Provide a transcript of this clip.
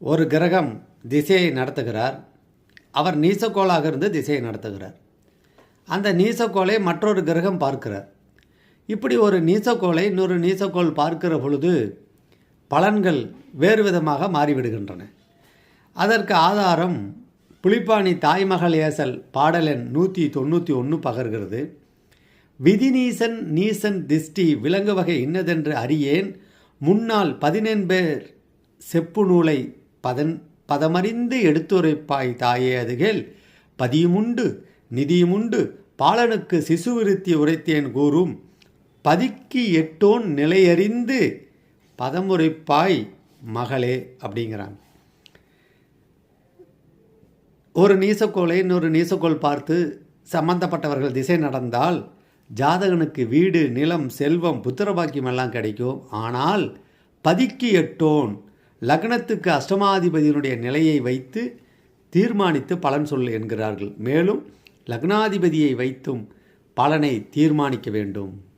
ஒரு கிரகம் திசையை நடத்துகிறார். அவர் நீசக்கோளாக இருந்து திசையை நடத்துகிறார். அந்த நீசக்கோளை மற்றொரு கிரகம் பார்க்கிறார். இப்படி ஒரு நீசக்கோளை இன்னொரு நீசக்கோள் பார்க்கிற பொழுது பலன்கள் வேறு விதமாக மாறிவிடுகின்றன. அதற்கு ஆதாரம் புலிப்பாணி தாய்மகள் ஏசல் பாடலெண் நூற்றி தொண்ணூற்றி ஒன்று பகர்கிறது. விதிநீசன் நீசன் திஷ்டி விலங்கு வகை இன்னதென்று அறியேன். முன்னால் பதினெண்பேர் செப்பு நூலை பதன் பதமறிந்து எடுத்துரைப்பாய் தாயே அதுகேல் பதியுமுண்டு நிதியுமுண்டு பாலனுக்கு சிசுவிருத்தி உரைத்தேன் கூறும். பதிக்கு எட்டோன் நிலையறிந்து பதமுறைப்பாய் மகளே அப்படிங்கிறாங்க ஒரு நீசக்கோளை இன்னொரு நீசக்கோள் பார்த்து சம்பந்தப்பட்டவர்கள் திசை நடந்தால் ஜாதகனுக்கு வீடு நிலம் செல்வம் புத்திரபாக்கியம் எல்லாம் கிடைக்கும். ஆனால் பதிக்கு எட்டோன் லக்னத்துக்கு அஷ்டமாதிபதியினுடைய நிலையை வைத்து தீர்மானித்து பலன் சொல் என்கிறார்கள். மேலும் லக்னாதிபதியை வைத்தும் பலனை தீர்மானிக்க வேண்டும்.